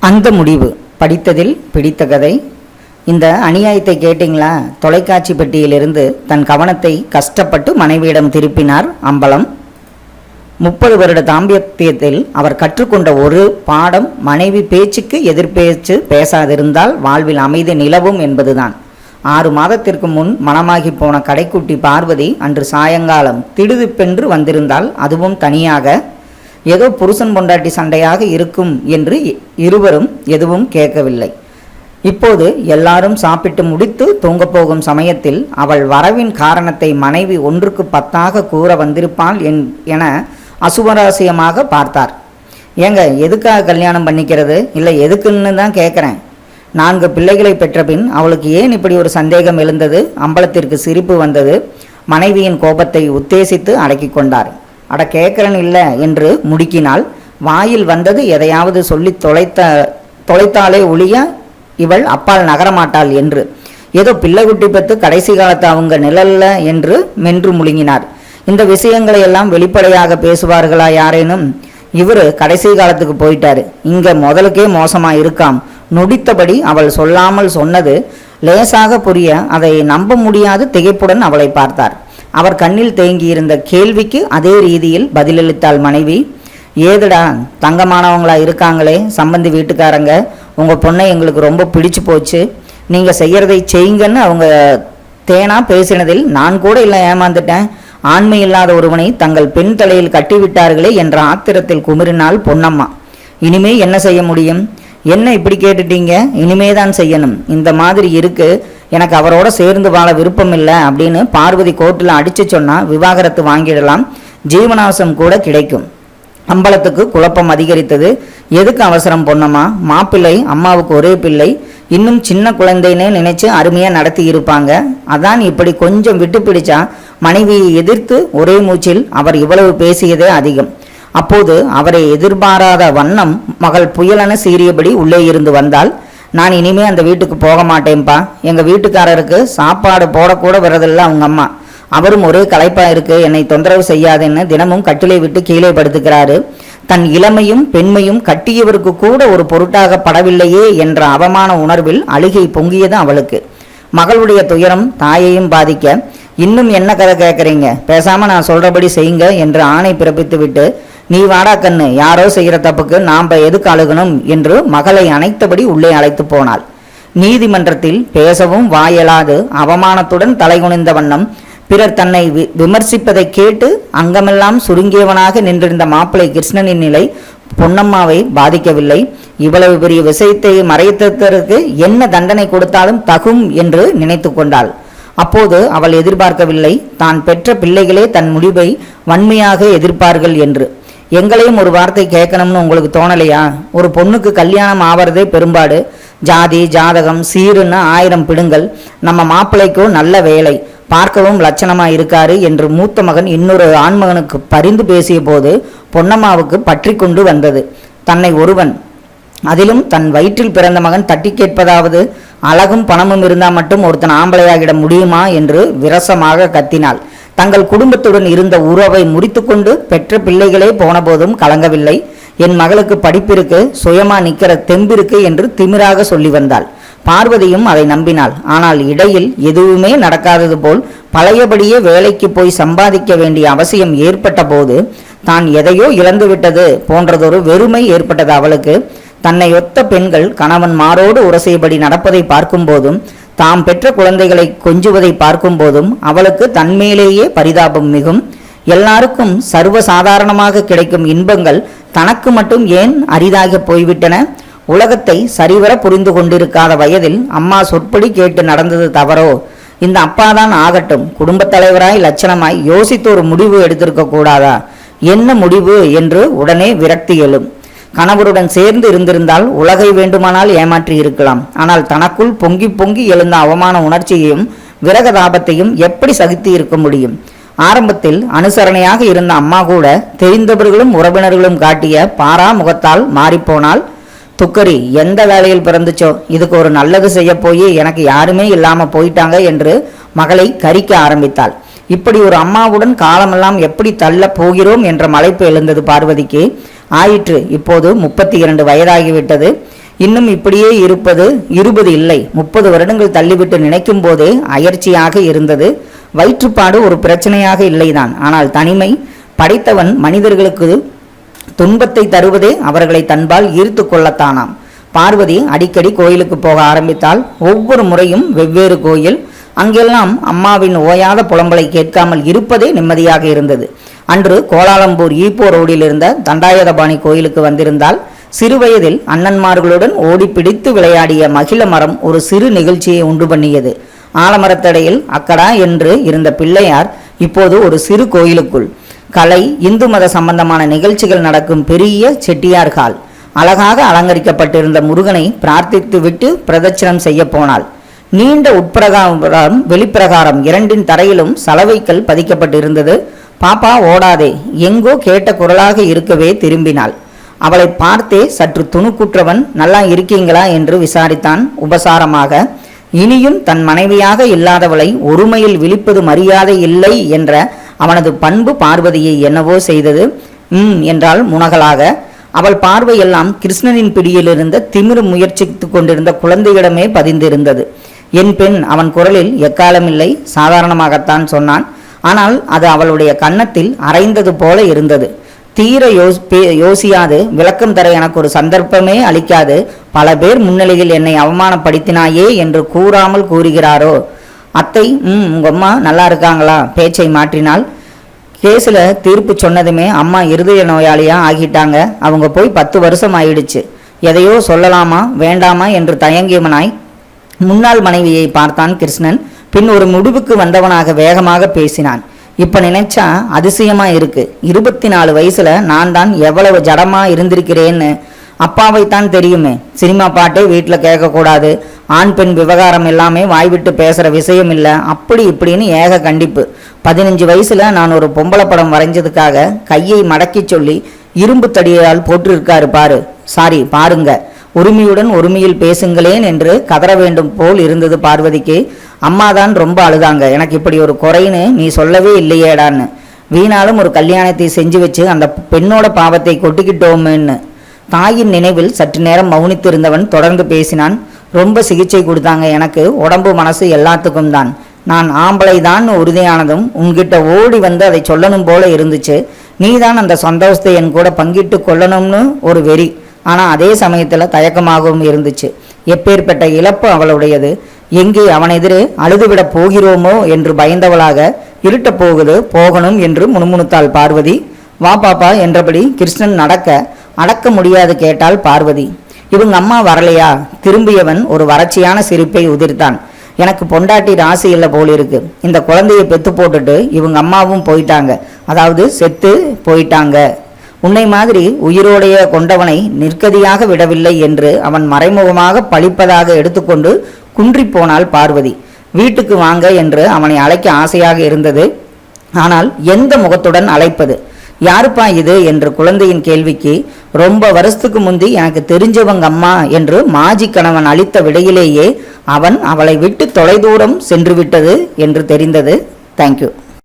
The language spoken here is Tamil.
அந்த முடிவு. படித்ததில் பிடித்த கதை. இந்த அநியாயத்தை கேட்டிங்களா? தொலைக்காட்சி பெட்டியிலிருந்து தன் கவனத்தை கஷ்டப்பட்டு மனைவியிடம் திருப்பினார் அம்பலம். முப்பது வருட தாம்பத்தியத்தில் அவர் கற்றுக்கொண்ட ஒரு பாடம் மனைவி பேச்சுக்கு எதிர்பேச்சு பேசாதிருந்தால் வாழ்வில் அமைதி நிலவும் என்பதுதான். ஆறு மாதத்திற்கு முன் மனமாகி போன கடைக்குட்டி பார்வதி அன்று சாயங்காலம் திடுதிப்பென்று வந்திருந்தால் அதுவும் தனியாக ஏதோ புருஷன் பொண்டாட்டி சண்டையாக இருக்கும் என்று இருவரும் எதுவும் கேட்கவில்லை. இப்போது எல்லாரும் சாப்பிட்டு முடித்து தூங்கப் போகும் சமயத்தில் அவள் வரவின் காரணத்தை மனைவி ஒன்றுக்கு பத்தாக கூற வந்திருப்பாள் என் என அசுவராசியமாக பார்த்தார். ஏங்க எதுக்காக கல்யாணம் பண்ணிக்கிறது? இல்லை எதுக்குன்னு தான் கேட்குறேன். நான்கு பிள்ளைகளை பெற்றபின் அவளுக்கு ஏன் இப்படி ஒரு சந்தேகம் எழுந்தது? அம்பலத்திற்கு சிரிப்பு வந்தது. மனைவியின் கோபத்தை உத்தேசித்து அடக்கிக் கொண்டார். அட கேட்கிறேன் இல்லை என்று முடுக்கினால் வாயில் வந்தது எதையாவது சொல்லி தொலைத்த தொலைத்தாலே ஒழிய இவள் அப்பால் நகரமாட்டாள் என்று. ஏதோ பிள்ளைக்குட்டி பெற்று கடைசி காலத்து அவங்க நிழல்ல என்று மென்று முழுங்கினார். இந்த விஷயங்களை எல்லாம் வெளிப்படையாக பேசுவார்களா யாரேனும்? இவரு கடைசி காலத்துக்கு போயிட்டாரு. இங்க முதலுக்கே மோசமா இருக்காம். நொடித்தபடி அவள் சொல்லாமல் சொன்னது லேசாக புரிய அதை நம்ப முடியாது திகைப்புடன் அவளை பார்த்தார். அவர் கண்ணில் தேங்கியிருந்த கேள்விக்கு அதே ரீதியில் பதிலளித்தாள் மனைவி. ஏதுடா தங்கமானவங்களா இருக்காங்களே சம்பந்தி வீட்டுக்காரங்க. உங்க பொண்ணை எங்களுக்கு ரொம்ப பிடிச்சு போச்சு. நீங்க செய்யறதை செய்யுங்கன்னு அவங்க தேனா பேசினதில் நான் கூட இல்லை ஏமாந்துட்டேன். ஆண்மை இல்லாத ஒருவனை தங்கள் பெண் தலையில் கட்டிவிட்டார்களே என்ற ஆத்திரத்தில் குமிறினாள் பொன்னம்மா. இனிமே என்ன செய்ய முடியும்? என்ன இப்படி கேட்டுட்டீங்க? இனிமே தான் செய்யணும். இந்த மாதிரி இருக்குது எனக்கு அவரோட சேர்ந்து வாழ விருப்பம் இல்லை அப்படின்னு பார்வதி கோர்ட்டில் அடிச்சு சொன்னால் விவாகரத்து வாங்கிடலாம். ஜீவனாசம் கூட கிடைக்கும். அம்பலத்துக்கு குழப்பம் அதிகரித்தது. எதுக்கு அவசரம் பொண்ணம்மா மாப்பிள்ளை அம்மாவுக்கு ஒரே பிள்ளை. இன்னும் சின்ன குழந்தைன்னு நினைச்சு அருமையாக நடத்தி இருப்பாங்க. அதான் இப்படி கொஞ்சம் விட்டு பிடிச்சா மனைவியை எதிர்த்து ஒரே மூச்சில் அவர் இவ்வளவு பேசியதே அதிகம். அப்போது அவரை எதிர்பாராத வண்ணம் மகள் புயலென சீறியபடி உள்ளே இருந்து வந்தால் நான் இனிமே அந்த வீட்டுக்கு போக மாட்டேன்ப்பா. எங்கள் வீட்டுக்காரருக்கு சாப்பாடு போடக்கூட வரதில்ல அவங்க அம்மா. அவரும் ஒரே களைப்பாக இருக்கு. என்னை தொந்தரவு செய்யாதுன்னு தினமும் கட்டிலை விட்டு கீழே படுத்துக்கிறாரு. தன் இளமையும் பெண்மையும் கட்டியவருக்கு கூட ஒரு பொருட்டாக படவில்லையே என்ற அவமான உணர்வில் அழுகை பொங்கியது அவளுக்கு. மகளுடைய துயரம் தாயையும் பாதிக்க இன்னும் என்ன கதை கேட்குறீங்க பேசாமல் நான் சொல்கிறபடி செய்யுங்க என்று ஆணை பிறப்பித்து விட்டு நீ வாடா கண்ணு யாரோ செய்கிற தப்புக்கு நாம் எதுக்கு அழுகணும் என்று மகளை அணைத்தபடி உள்ளே அழைத்து போனாள். நீதிமன்றத்தில் பேசவும் வாயலாது அவமானத்துடன் தலைகுனிந்த வண்ணம் பிறர் தன்னை வி- விமர்சிப்பதை கேட்டு அங்கமெல்லாம் சுருங்கியவனாக நின்றிருந்த மாப்பிள்ளை கிருஷ்ணனின் நிலை பொன்னம்மாவை பாதிக்கவில்லை. இவ்வளவு பெரிய விஷயத்தை மறைத்ததற்கு என்ன தண்டனை கொடுத்தாலும் தகும் என்று நினைத்து கொண்டாள். அப்போது அவள் எதிர்பார்க்கவில்லை தான் பெற்ற பிள்ளைகளே தன் முடிவை வன்மையாக எதிர்ப்பார்கள் என்று. எங்களையும் ஒரு வார்த்தை கேட்கணும்னு உங்களுக்கு தோணலையா? ஒரு பொண்ணுக்கு கல்யாணம் ஆவறதே பெரும்பாடு. ஜாதி ஜாதகம் சீருன்னு ஆயிரம் பிடுங்கள். நம்ம மாப்பிள்ளைக்கும் நல்ல வேலை. பார்க்கவும் லட்சணமாக இருக்காரு என்று மூத்த மகன் இன்னொரு ஆண்மகனுக்கு பரிந்து பேசிய போது பொன்னம்மாவுக்கு பற்றி கொண்டு வந்தது. தன்னை ஒருவன். அதிலும் தன் வயிற்றில் பிறந்த மகன் தட்டி கேட்பதாவது அழகும் பணமும் இருந்தால் மட்டும் ஒருத்தன் ஆம்பளையாகிட முடியுமா என்று விரசமாக கத்தினாள். தங்கள் குடும்பத்துடன் இருந்த உறவை முறித்துக்கொண்டு பெற்ற பிள்ளைகளே போனபோதும் கலங்கவில்லை. என் மகளுக்கு படிப்பிருக்கு சுயமா நிற்கிற தெம்பிருக்கு என்று திமிராக சொல்லி வந்தாள். பார்வதியும் அதை நம்பினாள். ஆனால் இடையில் எதுவுமே நடக்காதது போல் பழையபடியே வேலைக்கு போய் சம்பாதிக்க வேண்டிய அவசியம் ஏற்பட்ட போது தான் எதையோ இழந்துவிட்டது போன்றதொரு வெறுமை ஏற்பட்டது அவளுக்கு. தன்னை ஒத்த பெண்கள் கணவன் மாரோடு உரசியபடி நடப்பதை பார்க்கும்போதும் தாம் பெற்ற குழந்தைகளை கொஞ்சுவதை பார்க்கும்போதும் அவளுக்கு தன்மேலேயே பரிதாபம் மிகும். எல்லாருக்கும் சர்வ சாதாரணமாக கிடைக்கும் இன்பங்கள் தனக்கு மட்டும் ஏன் அரிதாக போய்விட்டன? உலகத்தை சரிவர புரிந்து கொண்டிருக்காத வயதில் அம்மா சொற்படி கேட்டு நடந்தது தவறோ? இந்த அப்பாதான் ஆகட்டும். குடும்பத் தலைவராய் லட்சணமாய் யோசித்து ஒரு முடிவு எடுத்திருக்க கூடாதா? என்ன முடிவு? என்று உடனே விரக்தி எழும். கணவருடன் சேர்ந்து இருந்திருந்தால் உலகை வேண்டுமானால் ஏமாற்றி இருக்கலாம். ஆனால் தனக்குள் பொங்கி பொங்கி எழுந்த அவமான உணர்ச்சியையும் விரகதாபத்தையும் எப்படி சகித்து இருக்க முடியும்? ஆரம்பத்தில் அனுசரணையாக இருந்த அம்மா கூட தெரிந்தவர்களும் உறவினர்களும் காட்டிய பாரா முகத்தால் மாறிப்போனால் துக்கரி எந்த வேலையில் பிறந்துச்சோ? இதுக்கு ஒரு நல்லது செய்ய போய் எனக்கு யாருமே இல்லாமல் போயிட்டாங்க என்று மகளை கரிக்க ஆரம்பித்தாள். இப்படி ஒரு அம்மாவுடன் காலமெல்லாம் எப்படி தள்ளப் போகிறோம் என்ற மலைப்பு எழுந்தது பார்வதிக்கு. ஆயிற்று இப்போது முப்பத்தி இரண்டு வயதாகிவிட்டது. இன்னும் இப்படியே இருப்பது இருபது இல்லை. முப்பது வருடங்கள் தள்ளிவிட்டு நினைக்கும் போதே அயற்சியாக இருந்தது. வயிற்றுப்பாடு ஒரு பிரச்சனையாக இல்லைதான். ஆனால் தனிமை படைத்தவன் மனிதர்களுக்கு துன்பத்தை தருவதே அவர்களை தன்பால் ஈர்த்து கொள்ளத்தானாம். பார்வதி அடிக்கடி கோயிலுக்கு போக ஆரம்பித்தால் ஒவ்வொரு முறையும் வெவ்வேறு கோயில் அங்கெல்லாம் அம்மாவின் ஓயாத புலம்பலை கேட்காமல் இருப்பதே நிம்மதியாக இருந்தது. அன்று கோலாலம்பூர் ஈப்போ ரோடில் இருந்த தண்டாயுதபாணி கோயிலுக்கு வந்திருந்தால் சிறுவயதில் அண்ணன்மார்களுடன் ஓடி பிடித்து விளையாடிய மகிழ மரம் ஒரு சிறு நிகழ்ச்சியை உண்டு பண்ணியது. ஆலமரத்தடையில் அக்கடா என்று இருந்த பிள்ளையார் இப்போது ஒரு சிறு கோயிலுக்குள். கலை இந்து மத சம்பந்தமான நிகழ்ச்சிகள் நடக்கும் பெரிய செட்டியார் ஹால் அழகாக அலங்கரிக்கப்பட்டிருந்த முருகனை பிரார்த்தித்து விட்டு பிரதட்சணம் செய்ய போனாள். நீண்ட உட்பிரகாரம் வெளிப்பிரகாரம் இரண்டின் தரையிலும் சலவைக்கல் பதிக்கப்பட்டிருந்தது. பாப்பா ஓடாதே. எங்கோ கேட்ட குரலாக இருக்கவே திரும்பினாள். அவளை பார்த்தே சற்று துணுக்குற்றவன் நல்லா இருக்கீங்களா? என்று விசாரித்தான் உபசாரமாக. இனியும் தன் மனைவியாக இல்லாதவளை ஒருமையில் விழிப்பது மரியாதை இல்லை என்ற அவனது பண்பு பார்வதியை என்னவோ செய்தது. ம் என்றால் முனகலாக. அவள் பார்வையெல்லாம் கிருஷ்ணனின் பிடியிலிருந்த திமிரு முயற்சித்து கொண்டிருந்த குழந்தையிடமே பதிந்திருந்தது. என் பெண் அவன் குரலில் எக்காலமில்லை சாதாரணமாகத்தான் சொன்னான். ஆனால் அது அவளுடைய கன்னத்தில் அரைந்தது போல இருந்தது. தீர யோஸ் பே- யோசியாது விளக்கம் தர எனக்கு ஒரு சந்தர்ப்பமே அளிக்காது. பல பேர் முன்னிலையில் என்னை அவமானப்படுத்தினாயே என்று கூறாமல் கூறுகிறாரோ? அத்தை ம் உங்க அம்மா நல்லா இருக்காங்களா? பேச்சை மாற்றினால் கேஸில் தீர்ப்பு சொன்னதுமே அம்மா இருதய நோயாளியா ஆகிட்டாங்க. அவங்க போய் பத்து வருஷம் ஆயிடுச்சு எதையோ சொல்லலாமா வேண்டாமா என்று தயங்கியவனாய் முன்னாள் மனைவியை பார்த்தான் கிருஷ்ணன். பின் ஒரு முடிவுக்கு வந்தவனாக வேகமாக பேசினான். இப்போ நினைச்சா அதிசயமா இருக்கு. இருபத்தி நாலு வயசுல நான் தான் எவ்வளவு ஜடமா இருந்திருக்கிறேன்னு. அப்பாவைத்தான் தெரியுமே. சினிமா பாட்டே வீட்டில் கேட்கக்கூடாது. ஆண் பெண் விவகாரம் எல்லாமே வாய்விட்டு பேசுகிற விஷயம் இல்லை. அப்படி இப்படின்னு ஏக கண்டிப்பு. பதினஞ்சு வயசில் நான் ஒரு பொம்பளை படம் வரைஞ்சதுக்காக கையை மடக்கி சொல்லி இரும்பு தடியால் போட்டிருக்காரு பாரு. சாரி பாருங்க. உரிமையுடன் உரிமையில் பேசுங்களேன் என்று கதற வேண்டும் போல் இருந்தது பார்வதிக்கு. அம்மாதான் ரொம்ப அழுதாங்க. எனக்கு இப்படி ஒரு குறைன்னு நீ சொல்லவே இல்லையேடான்னு. வீணாலும் ஒரு கல்யாணத்தை செஞ்சு வச்சு அந்த பெண்ணோட பாவத்தை கொட்டிக்கிட்டோமேன்னு. தாயின் நினைவில் சற்று நேரம் மௌனித்திருந்தவன் தொடர்ந்து பேசினான். ரொம்ப சிகிச்சை கொடுத்தாங்க எனக்கு. உடம்பு மனசு எல்லாத்துக்கும் தான். நான் ஆம்பளை தான் உறுதியானதும் உன்கிட்ட ஓடி வந்து அதை சொல்லணும் போல இருந்துச்சு. நீதான் அந்த சந்தோஷத்தை என் கூட பங்கிட்டு கொள்ளணும்னு ஒரு வெறி. ஆனால் அதே சமயத்தில் தயக்கமாகவும் இருந்துச்சு. எப்பேற்பட்ட இழப்பு அவளுடையது? எங்கே அவன் எதிரே அழுதுவிட போகிறோமோ என்று பயந்தவளாக இருட்டப் போகுது போகணும் என்று முணுமுணுத்தாள் பார்வதி. வா பாப்பா என்றபடி கிருஷ்ணன் நடக்க அடக்க முடியாது கேட்டாள் பார்வதி. இவங்க அம்மா வரலையா? திரும்பியவன் ஒரு வறட்சியான சிரிப்பை உதிர்த்தான். எனக்கு பொண்டாட்டி ராசி இல்லை போல் இருக்கு. இந்த குழந்தையை பெத்து போட்டுட்டு இவங்க அம்மாவும் போயிட்டாங்க. அதாவது செத்து போயிட்டாங்க. உன்னை மாதிரி உயிரோடைய கொண்டவனை நிற்கதியாக விடவில்லை என்று அவன் மறைமுகமாக பழிப்பதாக எடுத்துக்கொண்டு குன்றிப் போனாள் பார்வதி. வீட்டுக்கு வாங்க என்று அவனை அழைக்க ஆசையாக இருந்தது. ஆனால் எந்த முகத்துடன் அழைப்பது? யாருப்பா இது? என்று குழந்தையின் கேள்விக்கு ரொம்ப வருஷத்துக்கு முந்தி எனக்கு தெரிஞ்சவங்க அம்மா என்று மாஜி கணவன் அளித்த விடையிலேயே அவன் அவளை விட்டு தொலைதூரம் சென்று விட்டது என்று தெரிந்தது. தேங்க்யூ